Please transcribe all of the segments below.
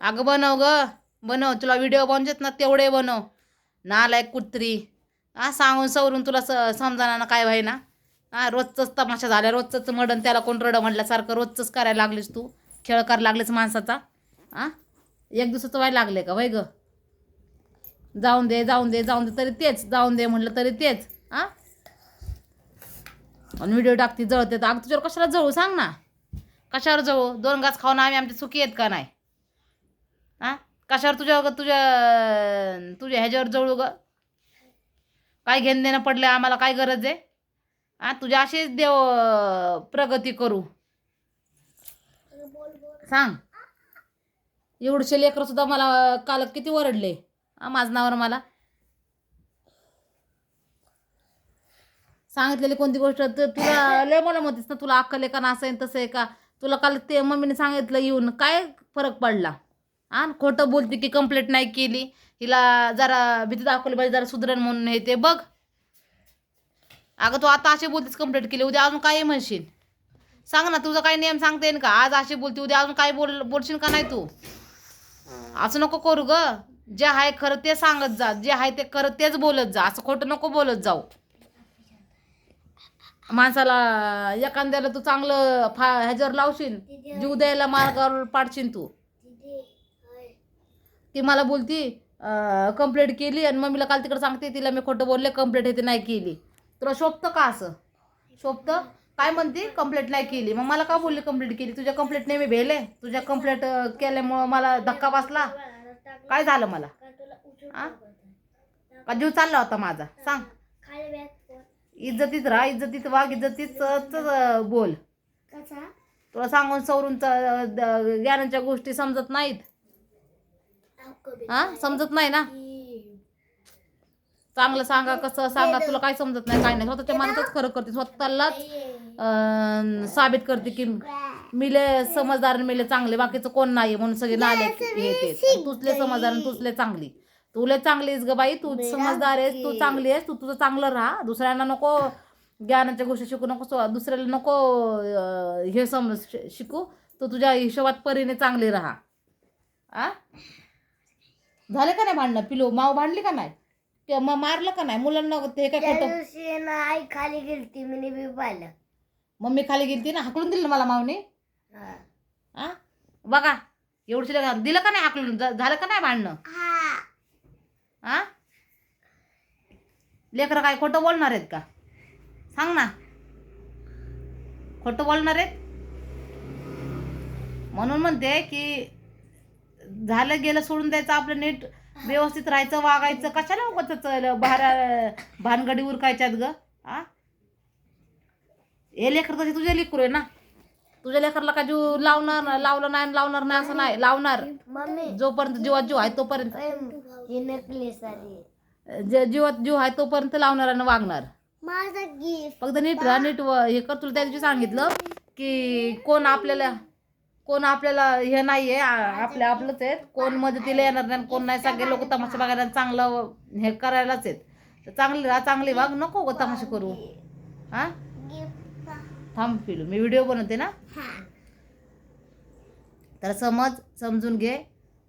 अगं बनव ग. बनव तुला व्हिडिओ बनवत ना तेवढे बनव. नालायक कुत्री हा सांगून सवरून तुला स समजाना ना काय व्हाय ना हा रोजचंच तमाशा झाल्या रोजचंच मडन त्याला कोण रड म्हटल्यासारखं रोजचंच करायला लागलीस तू. खेळ करायला लागलीस माणसाचा. हा एक दिवसाचं व्हायला लागले का? वय ग? जाऊन दे जाऊन दे जाऊन दे तरी तेच. जाऊन दे म्हटलं तरी तेच. हा आणि व्हिडिओ टाकते जळते. तर अगं तुझ्यावर कशाला जळू? सांग ना. कशावर जळू? दोन घास खाऊन आम्ही आमचे सुखी आहेत का नाही? कशावर तुझ्या तुझ्या तुझ्या ह्याच्यावर जवळ ग? काय घेणं देणं पडलं आम्हाला? काय गरज आहे? आ तुझ्या अशीच देव प्रगती करू. सांग. एवढेशे लेकरं सुद्धा मला काल किती ओरडले? माझं नावावर मला. सांगितलेली कोणती गोष्ट? तुला लय मला म्हणतेस ना तुला अक्कल आहे का ना असं आहे तसं आहे का? तुला काल ते मम्मीने सांगितलं येऊन. काय फरक पडला? हा खोटं बोलते की कंप्लेंट नाही केली. हिला जरा भीती दाखवली पाहिजे जरा सुधरण म्हणून हे ते बघ. अगं तू आता असे बोलतेस कंप्लेंट केली उद्या अजून काय म्हणशील? सांग ना तुझा काही नियम सांगता येईल का? आज अशी बोलते उद्या अजून काय बोल बोलशील का नाही तू? असं नको करू ग. जे आहे खरं ते सांगत जा जे आहे ते खरं तेच बोलत जा. असं खोटं नको बोलत जाऊ. माणसाला एखाद्याला तू चांगलं फा ह्याच्यावर लावशील जीव द्यायला मार्गावर पाडशील तू. ती मला बोलती कंप्लेंट केली आणि मम्मीला काल तिकडे सांगते तिला मी खोटं बोलले कंप्लेंट हे ते नाही केली. तुला शोभतं का असं? शोभतं? काय म्हणते? कंप्लेंट नाही केली. मग मला का बोलली कंप्लेंट केली? तुझ्या कंप्लेंट नेहमी भेले. तुझ्या कंप्लेंट केल्यामुळं मला धक्का बसला. काय झालं मला? आ? का जीव चालला होता माझा? सांग. इज्जतीत राहा इज्जतीत वाघ इज्जतीत बोल. तुला सांगून सवरून ज्ञानाच्या गोष्टी समजत नाहीत. हा? समजत नाही ना? चांगलं सांगा कसं सांगा तुला काय समजत नाही काय नाही. स्वतःच्या मनातच खरं करते. स्वतःलाच साबित करते की मिले समजदार मिले चांगले. बाकीचं कोण नाही म्हणून सगळे नाले ते. तुचले समजदार तुचले चांगली. तुले चांगली आहेस ग बाई. तू समजदार आहेस तू चांगली आहेस. तू तुझं चांगलं राहा. दुसऱ्यांना नको ज्ञानाच्या गोष्टी शिकू नको. दुसऱ्याला नको हे समज शिकू. तू तुझ्या हिशोबात परीने चांगली राहा. आ? झाले का नाही भांडणं? पिलो माव भांडली का नाही? किंवा मग मारलं का नाही? मुलांना ते काय त्या खोटं दिवशी ना आई खाली गेलती मी बी पाहिलं. मम्मी खाली गेली ना हाकलून दिलं ना मला मावने हा. आ? बघा एवढं दिलं का नाही हाकलून? झ- झालं का नाही भांडणं? आ? लेकरं काय खोटं बोलणार आहेत का? सांग ना. खोटं बोलणार आहेत? म्हणून म्हणते की झालं गेलं सोडून द्यायचं आपलं नीट व्यवस्थित राहायचं वागायचं. कशाला उगाच बाहेर भानगडी उरकायच्यात ग? आ? हे लेकर तसे तुझ्या लेकरू आहे ना? तुझ्या लेकरला का जीव लावणार लावलं नाही लावणार नाही असं नाही लावणार. मम्मी. जोपर्यंत जीवात जीव आहे तोपर्यंत. जे जीवात जीव आहे तोपर्यंत लावणार आणि वागणार. माझा गिफ्ट फक्त नीट राहा नीट व- हे कर. तुला त्या दिवशी सांगितलं की कोण आपल्याला कोण आपल्याला हे नाही आहे आपल्या आपलंच आहेत. कोण मदतीला येणार नाही कोण नाही सगळे लोक तमाशा बघायला चांगलं हे करायलाच आहेत. तर चांगली राहा चांगली वाग नको ग तमाशा करू. हा? थांब पिलू मी व्हिडिओ बनवते ना? तर समज समजून घे.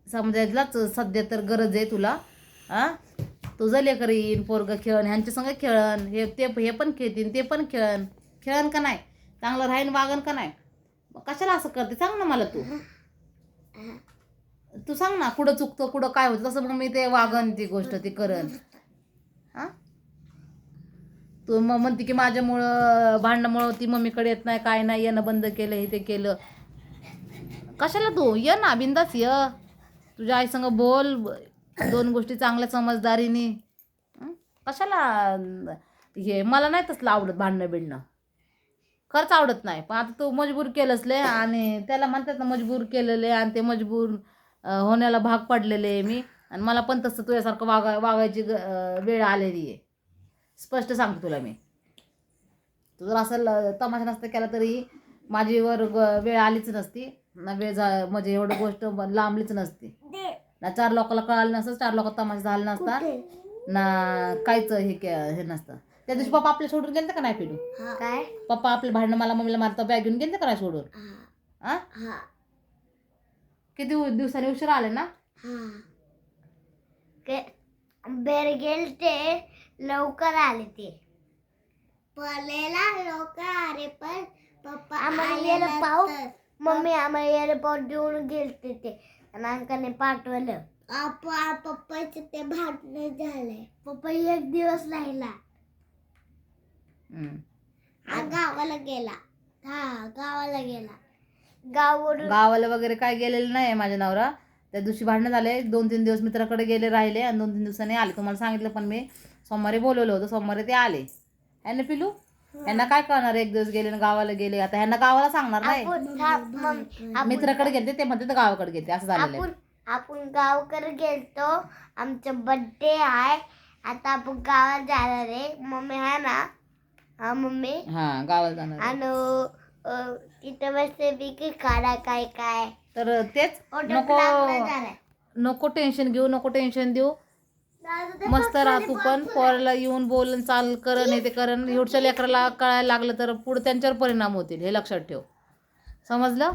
समजायलाच सध्या तर गरज आहे तुला. हा? तुझं लेकर येईन पोरगं खेळण ह्यांच्या संग खेळण हे ते हे पण खेळतीन ते पण खेळण खेळण का नाही? चांगलं राहीन वागण का नाही? कशाला असं करते? सांग ना मला तू. तू सांग ना कुठं चुकतं कुठं काय होतं? तसं मग मी ते वागन ती गोष्ट ती करण. हा? तू मग म्हणते की माझ्यामुळं भांडणामुळं ती मम्मीकडे येत नाही काय नाही येणं बंद केलं हे ते केलं. कशाला तू? ये ना बिंदास ये. तुझ्या आईसंग बोल दोन गोष्टी चांगल्या समजदारीने? कशाला हे मला नाही तसलं आवडत भांडणं बिडणं खरंच आवडत नाही. पण आता तू मजबूर केलंच ले आणि त्याला म्हणतात ना मजबूर केलेले आणि ते मजबूर होण्याला भाग पडलेले आहे मी. आणि मला पण तसं तुझ्यासारखं वागा वागायची ग- वेळ आलेली आहे. स्पष्ट सांगतो तुला मी. तू जर असं तमाशा नसता केला तरी माझीवर ग- वेळ आलीच नसती. ना वेळ जा म्हणजे एवढं गोष्ट लांबलीच नसती. ना चार लोकांना कळालं नसतं चार लोक तमाशा झाला नसता. ना काहीच हे के हे नसतं. त्या दिवशी पप्पा आपले सोडून गेले का नाही पिलू काय? पप्पा आपले भांडणं मला मम्मीला मारता बॅग घेऊन गेले का नाही सोडून? हा. हा. किती दिवसांनी उशीर आले ना? हा. बेर गेल ते लवकर आले ते. पलेला लवकर आले पण पप्पा आम्हाला पाऊस मम्मी आम्हाला एअरपोर्ट देऊन गेलते ते. आणि अंकाने पाठवलं. पप्पाचं ते भांडण झालंय. पप्पा एक दिवस राहिला. हा गावाला गेला. हा गावाला गेला. गावावरून गावाला वगैरे काय गेलेलं नाही माझ्या नवरा. त्या दिवशी भांडणं झाले. दोन तीन दिवस मित्राकडे गेले राहिले आणि दोन तीन दिवसांनी आले. तुम्हाला सांगितलं पण मी सोमवारी बोलवलं होतं. सोमवारी ते आले. ह्यांना पिलू? यांना काय कळणार एक दिवस गेले आणि गावाला गेले. आता ह्यांना गावाला सांगणार नाही. आपण आपण- मित्राकडे गेले ते म्हणते गावाकडे गेले असं झालेलं आपण आहे. आपण गावकडे गेलतो. आमचा बर्थडे आहे. आता आपण गावात जाणार आहे. मम्मी आहे ना हा मम्मी? हा गावाला जाणार आहे. आणि अ, तिथं मस्त पैकी काय काय? तर तेच नको नको टेन्शन घेऊ नको टेन्शन देऊ. मस्त राहा तू पण पोराला येऊन बोलून चाल करण हे ते करण एवढच्या लेकराला कळायला लागलं तर पुढे त्यांच्यावर परिणाम होतील हे लक्षात ठेव. समजलं?